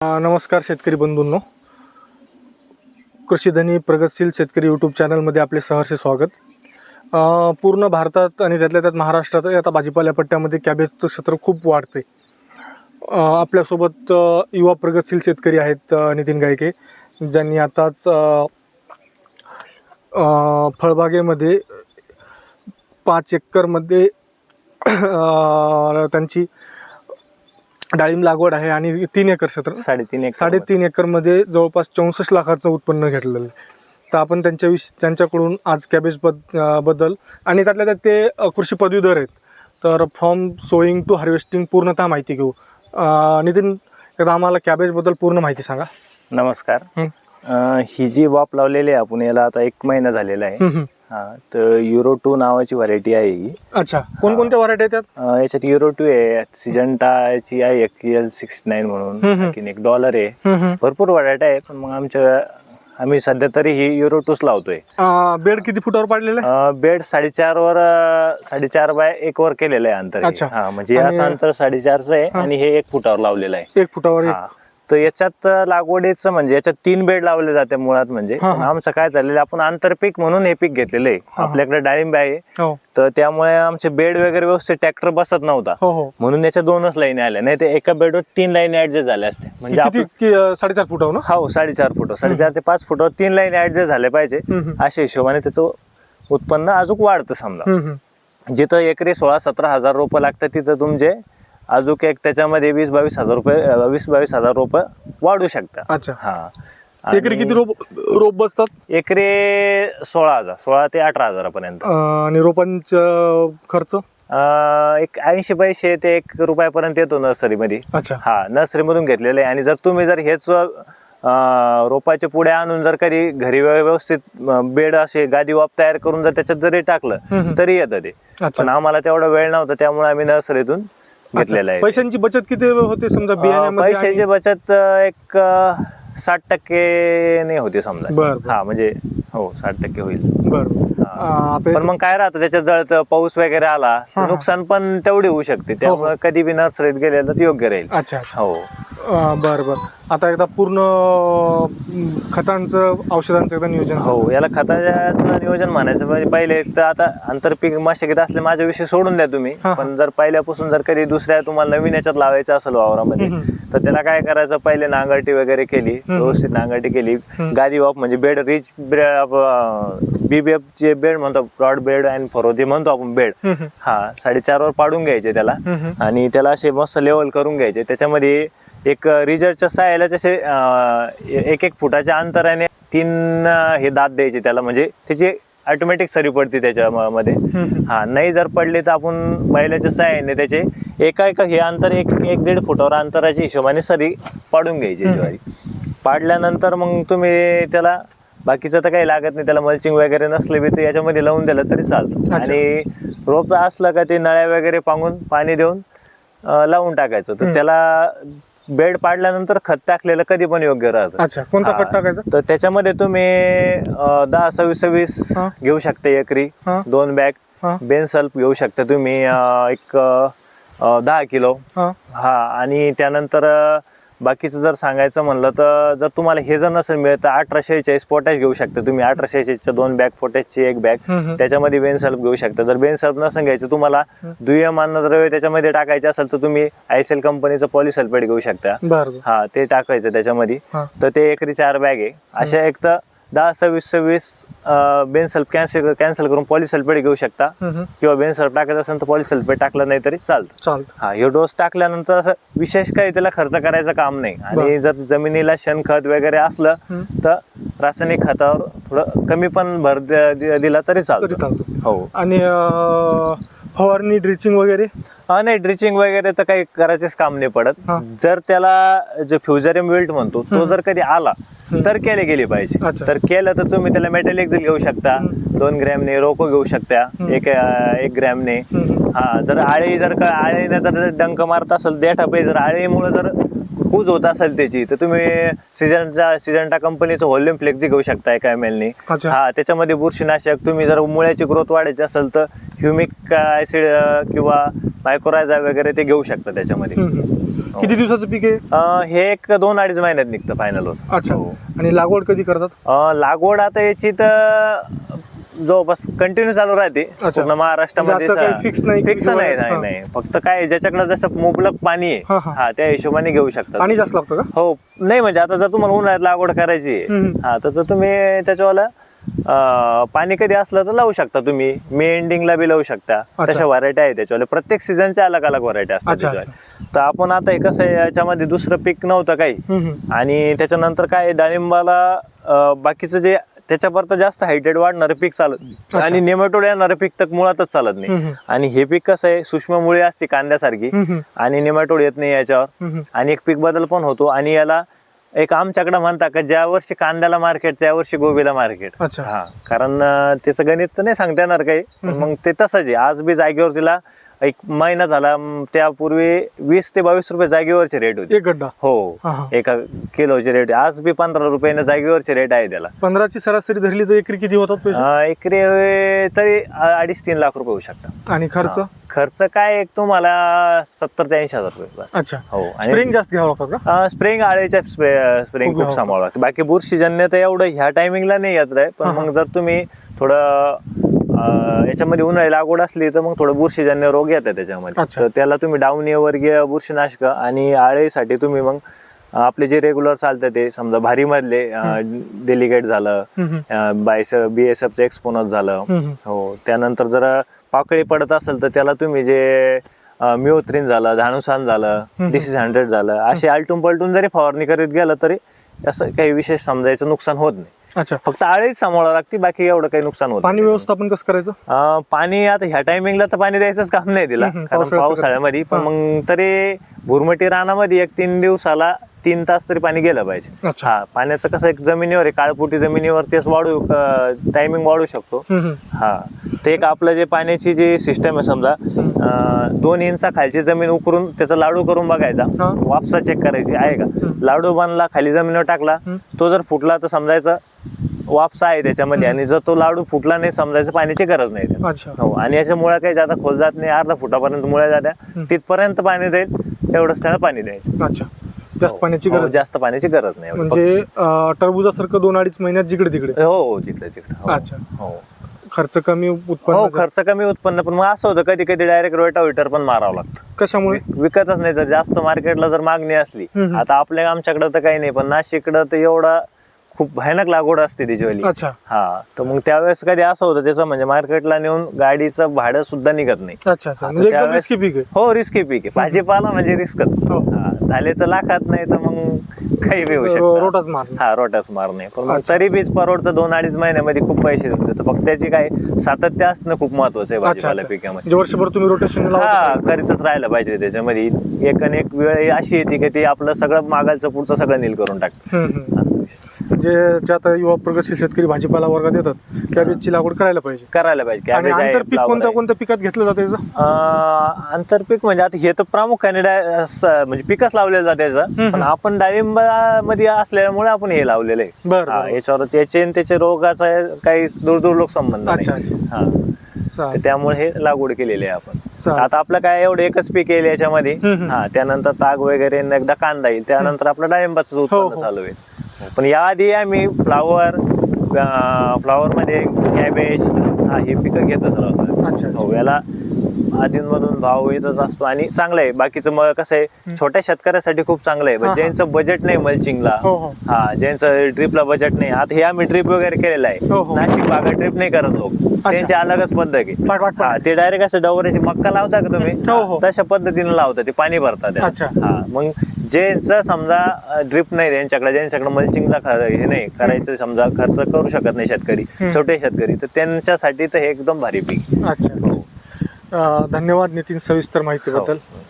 नमस्कार शेतकरी बंधूंनो. कृषीधनी प्रगतशील शेतकरी यूट्यूब चॅनलमध्ये आपले सहर्ष स्वागत. पूर्ण भारतात आणि त्यातल्या त्यात महाराष्ट्रात आता भाजीपाल्या पट्ट्यामध्ये कॅबेजचं क्षेत्र खूप वाढते आपल्यासोबत युवा प्रगतशील शेतकरी आहेत नितीन गायके ज्यांनी आताच फळबागेमध्ये पाच एकरमध्ये त्यांची डाळिंब लागवड आहे आणि तीन एकर क्षेत्र साडेतीन एक साडेतीन एकरमध्ये जवळपास चौसष्ट लाखाचं उत्पन्न घेतलेलं आहे. तर आपण त्यांच्याविषयी त्यांच्याकडून आज कॅबेज बदबद्दल आणि त्यातल्या त्यात ते कृषी पदवीधर आहेत. तर फ्रॉम सोईंग टू हार्वेस्टिंग पूर्णतः माहिती घेऊ. नितीन एकदा आम्हाला कॅबेजबद्दल पूर्ण माहिती सांगा. नमस्कार. हं. ही जी वाप लावलेली आहे आपण याला आता एक महिना झालेला आहे. हा तर युरो टू नावाची व्हरायटी आहे ही अच्छा कोणकोणत्या व्हरायटी आहेत त्यात अं, याच्यात युरो टू आहे सिजंटाची आहे एक एल सिक्स नाईन म्हणून. आणखीन एक डॉलर आहे हम्म, हम्म. भरपूर व्हरायटी आहे पण मग आमच्या आम्ही सध्या तरी ही युरो टूच लावतोय अं, बेड किती फुटावर पाडलेलं आहे अं, बेड साडेचार वर अं, साडेचार बाय एक वर केलेलं आहे अंतर हे. अच्छा. हा म्हणजे आणि- असं अंतर साडेचारचं आहे. आणि हे एक फुटावर लावलेलं आहे एक फुटावर एक हा. तर याच्यात लागवडीचं म्हणजे याच्यात तीन बेड लावले जाते मुळात म्हणजे. आमचं काय आहे, आपण आंतरपीक म्हणून हे पीक घेतलेलं आहे. आपल्याकडे डाळिंब आहे. हो. तर त्यामुळे आमचे बेड वगैरे व्यवस्थित ट्रॅक्टर बसत नव्हता. हो हो. म्हणून याच्या दोनच लाईन आल्या. नाही ते एका बेडवर तीन लाईन ऍडजस्ट झाल्या असते म्हणजे आपण साडेचार फुटावर ना? हो साडेचार फुट. साडेचार ते पाच फुटावर तीन लाईन ऍडजस्ट झाले पाहिजे. अशा हिशोबाने त्याचं उत्पन्न अजून वाढतं समजा. जिथं एकरी सोळा सतरा हजार रुपये लागतात तिथं तुमचे अजून एक त्याच्यामध्ये वीस बावीस हजार रुपये वीस बावीस हजार रुपये वाढू शकतात. अच्छा. हा. एकरी किती रोप रोप बसतात? एकरी सोळा हजार सोळा ते अठरा हजारापर्यंत. आणि रोपांचा खर्च? अं, एक ऐंशी पैसे ते एक रुपयापर्यंत येतो नर्सरीमध्ये. अच्छा. हा नर्सरीमधून घेतलेलं आहे. आणि जर तुम्ही जर हेच अं, रोपाचे पुढे आणून जर कधी घरी व्यव- व्यवस्थित अं, बेड असे गादी वाप तयार करून जर त्याच्यात जरी टाकलं हम्म. तरी येतं ते. अच्छा. पण आम्हाला तेवढा वेळ नव्हता त्यामुळे आम्ही नर्सरीतून घेतलेलं आहे. पैशांची बचत किती होते समजा बियाण्यामध्ये पैशाची बचत एक साठ टक्के नाही होते समजा. हा म्हणजे हो साठ टक्के होईल. बरं हा. अं, आता पण मग काय राहतं त्याच्यात जळतं पाऊस वगैरे आला हा, तर हा. नुकसान पण तेवढी होऊ शकते. त्यामुळे कधी बी नर्सरीत गेलेलं तर योग्य राहील. हो. बरं बरं आता एकदा पूर्ण खतांचं औषधांचं एकदा नियोजन सांगा. हो याला खताचं नियोजन म्हणायचं म्हणजे पहिले तर आता आंतरपीक मशागत असले माझ्या विषयी सोडून द्या तुम्ही हा, हा. पण जर पहिल्यापासून जर कधी दुसऱ्या तुम्हाला नवीन याच्यात लावायचं असेल वावरामध्ये हम्म. तर त्याला काय करायचं पहिले नांगरटी वगैरे केली. व्यवस्थित नांगरटी केली हम्म. गादी वाप म्हणजे बेड रिच बीबीएफ चे बेड म्हणतो ब्रॉड बेड अँड फरो जे म्हणतो आपण बेड हम्म, हम्म. हा साडेचार वर पाडून घ्यायचे त्याला हम्म, हम्म. आणि त्याला असे मस्त लेवल करून घ्यायचे त्याच्यामध्ये एक रिजरच्या सायला जसे एक एक फुटाच्या अंतराने तीन हे दात द्यायचे त्याला म्हणजे त्याची ऑटोमॅटिक सरी पडते त्याच्यामध्ये. हा नाही जर पडले तर आपण बैलाच्या साहाय्याने त्याचे एका एका हे अंतर एक एक दीड फुटावर अंतराच्या हिशोबाने सरी पाडून घ्यायची. ज्वारी पाडल्यानंतर मग तुम्ही त्याला बाकीचं तर काही लागत नाही त्याला मल्चिंग वगैरे नसले बी ते याच्यामध्ये लावून दिलं तरी चालतं. आणि रोप असलं का ते नळ्या वगैरे पांगून पाणी देऊन लावून टाकायचं तर. त्याला बेड पाडल्यानंतर खत टाकलेलं कधी पण योग्य राहतं अच्छा कोणता हा. खत टाकायचा तर त्याच्यामध्ये तुम्ही अं, दहा सव्वीस सव्वीस हा. घेऊ शकता एकरी हा. दोन बॅग हा. बेन सल्प घेऊ शकता तुम्ही अं, एक अं, दहा किलो हा हा आणि त्यानंतर अं, बाकीचं जर सांगायचं म्हणलं तर जर तुम्हाला हे जर नसेल मिळत तर अठराशे चाळीस पोटॅश घेऊ शकता तुम्ही. अठराशे चाळीसच्या दोन बॅग पोटॅशची एक बॅग. त्याच्यामध्ये बेन सल्प घेऊ शकता. जर बेन सल्प नसेल घ्यायचं तुम्हाला दुय्यम अन्नद्रव्य त्याच्यामध्ये टाकायचे असेल तर तुम्ही आयसेल कंपनीचं पॉलिसल्फेट घेऊ शकता. हा ते टाकायचं त्याच्यामध्ये. तर ते एकरी चार बॅग आहे. अशा एक तर दहा सव्वीस सव्वीस बेनसल्फ कॅन्सल कॅन्सल करून पॉलिसल्फेट घेऊ शकता. किंवा बेनसल्फ टाकायचं असेल तर पॉलिसल्फेट टाकलं नाही तरी चालतं. चालतं. हा हे डोस टाकल्यानंतर असं विशेष काही त्याला खर्च करायचं काम नाही. आणि जर जमिनीला शेणखत वगैरे असलं. तर रासायनिक खतावर थोडं कमी पण भर दिला तरी चालतं. हो. आणि फवारणी ड्रिचिंग वगैरे? हा नाही ड्रिचिंग वगैरे तर काही करायचेच काम नाही पडत. हा. जर त्याला जो फ्युजरियम विल्ट म्हणतो तो जर कधी आला तर केले गेले पाहिजे. तर केलं तर तुम्ही त्याला मेटॅलिक घेऊ शकता. दोन ग्रॅमने रोको घेऊ शकता. एक अं, एक ग्रॅमने. हम्म. हा जर आळी जर का आळीने जर डंक मारत असेल देठा पाहिजे जर आळीमुळे जर कूज होत असेल त्याची तर तुम्ही सिजनचा सिजनटा कंपनीचं व्हॉल्युम फ्लेक्झी घेऊ शकता एका एम एलने अच्छा. हा त्याच्यामध्ये बुरशीनाशक तुम्ही जर मुळ्याची ग्रोथ वाढायची असेल तर ह्युमिक ऍसिड किंवा मायक्रोरायझा वगैरे ते घेऊ शकता त्याच्यामध्ये. हम्म, हम्म. किती दिवसाचं पीक आहे? अं, हे एक दोन अडीच महिन्यात निघतं फायनल होत अच्छा. हो. आणि लागवड कधी करतात? लागवड आता याची तर जवळपास कंटिन्यू चालू राहते अच्छा. पूर्ण महाराष्ट्रामध्ये म्हणजे काही fix नाही की फिक्स नाही नाही हा. नाही फक्त काय ज्याच्याकडे जसं मुबलक पाणी हा, आहे हा. हा त्या हिशोबाने घेऊ शकता पाणी जास्त लागतं का हो नाही म्हणजे आता जर तुम्हाला उन्हाळ्यात लागवड करायची आहे, हम्म. हा तर तर तुम्ही त्याच्यावाला अं, पाणी कधी असलं तर लावू शकता तुम्ही मे एंडिंगला बी लावू शकता अच्छा. तशा व्हरायटी आहे त्याच्यावाले प्रत्येक सीझनच्या अलग अलग व्हरायटी असतात अच्छा. तर आपण आता हे कसं आहे याच्यामध्ये दुसरं पीक नव्हतं काही हम्म, हम्म. आणि त्याच्यानंतर काय डाळिंबाला अं, बाकीचं जे त्याच्यापर्यंत जास्त हायटेड वाढणारं पीक चालत आणि नेमॅटोड येणारं पीक तर मुळातच चालत नाही. आणि हे पीक कसं आहे सूक्ष्म मुळे असते कांद्यासारखी. आणि नेमॅटोड येत नाही याच्यावर. आणि एक पीक बदल पण होतो आणि याला एक आमच्याकडे म्हणता का ज्या वर्षी कांद्याला मार्केट त्या वर्षी गोबीला मार्केट. अच्छा. हा कारण त्याचं गणित तर नाही सांगता येणार काही मग ते तसंच आहे. आज बी जागेवर तिला एक महिना झाला म, त्यापूर्वी वीस ते बावीस रुपये जागेवरचे रेट होते. एक गड्डा. हो. हा, हा. एका किलोचे रेट आज बी पंधरा रुपयाने जागेवरचे रेट आहे त्याला. पंधराची सरासरी धरली तर एकरी किती होतात पैसे? अं, एकरी अं, तरी अं, अडीच तीन लाख रुपये होऊ शकतात. आणि खर्च? हा. खर्च काय एक तुम्हाला सत्तर ते ऐंशी हजार रुपये बस. अच्छा. हो. आणि स्प्रिंग जास्त घ्यावं लागतात का? स्प्रिंग आळीच्या स्प्रे स्प्रिंग खूप खूप सांभाळावं लागतं. बाकी बुरशीजन्य तर एवढं ह्या टायमिंगला नाही येत आहे पण हा, हा. मग जर तुम्ही थोडं याच्यामध्ये उन्हाळी लागवड असली तर मग थोडं बुरशीजन्य रोग येतात त्याच्यामध्ये अच्छा. तर त्याला तुम्ही डावणी वर्गीय बुरशीनाशक आणि आळीसाठी तुम्ही मग आपले जे रेग्युलर चालतं ते समजा भारी मधले डेलिगेट झालं हम्म, हम्म. बायस बी एस एफचं एक्सपोनस झालं हम्म. हो त्यानंतर जर पाकळी पडत असेल तर त्याला तुम्ही जे मिओत्रिन झालं धानुसान झालं. डिसीज हंड्रेड झालं असे आलटून पलटून जरी फवारणी करीत गेलं तरी असं काही विशेष समजायचं नुकसान होत नाही अच्छा. फक्त आळीच सांभाळावं लागते बाकी एवढं काही नुकसान होत पाणी. व्यवस्थापन कसं करायचं? अं, पाणी आता ह्या टायमिंगला तर पाणी द्यायचंच काम नाही दिला हम्म, कारण पावसाळ्यात तर- पावसाळ्यामध्ये पण. मग तरी भुरमटी रानामध्ये एक तीन दिवसाला तीन तास तरी पाणी गेलं पाहिजे. अच्छा. हा पाण्याचं कसं एक जमिनीवर आहे काळपुटी जमिनीवर तेच वाढू टायमिंग वाढू शकतो. हम्म, हम्म. हा ते एक आपलं जे पाण्याची जी सिस्टम आहे समजा दोन इंचा खालची जमीन उकरून त्याचा लाडू करून बघायचा हा. वापसा चेक करायची आहे का लाडू बांधला खाली जमिनीवर टाकला. तो जर फुटला तर समजायचं वापसा आहे त्याच्यामध्ये आणि जर तो लाडू फुटला नाही समजायचं पाण्याची गरज नाही त्याला. अच्छा हो आणि याच्या मुळ्या काही जाता खोल जात नाही अर्धा फुटापर्यंत मुळ्या जात्या तिथपर्यंत पाणी जाईल एवढंच त्याला पाणी द्यायचं अच्छा जास्त हो. पाण्याची हो, गरज जास्त पाण्याची गरज नाही एवढी. म्हणजे अं, टरबुजासारखं दोन अडीच महिन्यात जिकडे तिकडे हो हो जिकडे तिकडे हो. अच्छा. हो खर्च कमी उत्पन्न हो. खर्च कमी उत्पन्न पण मग असं होतं कधी कधी डायरेक्ट रोटावेटर पण मारावं लागतं कशामुळे विकतच नाही जर जास्त मार्केटला जर मागणी असली. आता आपल्या आमच्याकडे तर काही नाही पण नाशिककडं तर एवढा खूप भयानक लागवड असते त्याच्यावाली अच्छा. हा. तर मग त्यावेळेस कधी असं होतं त्याचं म्हणजे मार्केटला नेऊन गाडीचं भाडं सुद्धा निघत नाही. अच्छा म्हणजे एकदम त्यावेळेस- रिस्की पीक आहे. हो रिस्की पीक आहे. भाजीपाला म्हणजे रिस्कच हो. झाले तर लाखात नाही तर मग काही बी होऊ रो- शकतं. रोटाच मारणे हा रोटाच मारणे पण मग अच्छा. तरी बीच परवडतं दोन अडीच महिन्यामध्ये खूप पैसे देतो फक्त त्याची काय सातत्य असणं खूप महत्वाचं आहे अच्छा भाजीपाला अच्छा. पिकामध्ये. म्हणजे वर्षभर तुम्ही रोटेशन हा करीतच राहिलं पाहिजे त्याच्यामध्ये. एक आणि एक वेळ अशी येते की ती आपलं सगळं मागायचं पुढचं सगळं नील करून टाकतं. असं विषय. म्हणजे जे आता युवा प्रगतशील शेतकरी भाजीपाला वर्गात येतात कॅबेजची लागवड करायला पाहिजे करायला पाहिजे आणि Cabbage आहे, आंतरपीक flower कोणत्या आहे. कोणत्या पिकात घेतलं जातं याचं अं, आंतरपीक म्हणजे आता हे तर प्रामुख्याने डाय- स- म्हणजे पिकच लावलेलं जातं हम्म. पण आपण डाळिंबामध्ये असल्यामुळे आपण हे लावलेलं आहे बरं, हा, बरं. याच्यावर त्याचे आणि त्याचे रोगाचा काही दूर दूर लोक संबंध अच्छा, नाही अच्छा. हा तर चालेल. त्यामुळे हे लागवड केलेली आहे आपण चालेल. आता आपलं काय एवढं एकच पीक येईल याच्यामध्ये हम्म, हम्म. हा त्यानंतर ताग वगैरे आणि एकदा कांदा येईल त्यानंतर आपलं डाळिंबाचं हो, उत्पन्न हो. चालू होईल पण याआधी आम्ही फ्लावर फ्लावर मध्ये कॅबेज हा हे पिकं घेतच राहतो अच्छा हो याला आधीमधून भाव येतच असतो आणि चांगलं आहे. बाकीचं मग कसं आहे छोट्या शेतकऱ्यासाठी खूप चांगलं आहे. हा, हा. ज्यांचं बजेट नाही मल्चिंगला हो, हो. हा ज्यांचं ट्रिपला बजेट नाही. आता हे आम्ही ट्रिप वगैरे केलेलं हो, आहे. हो. नाशिक भागात ट्रिप नाही करत लोक. त्यांची अलगच पद्धत आहे. हा ते डायरेक्ट असं डवऱ्याची मक्का लावता का तुम्ही? हो, हो. तशा पद्धतीने लावता ते पाणी भरतात. हा मग ज्यांचं समजा ड्रिप नाही त्यांच्याकडे ज्यांच्याकडे मल्चिंगला हे नाही करायचं समजा खर्च करू शकत नाही शेतकरी. छोटे शेतकरी तर त्यांच्यासाठी तर हे एकदम भारी पीक. अच्छा धन्यवाद नितीन सविस्तर माहितीबद्दल हो.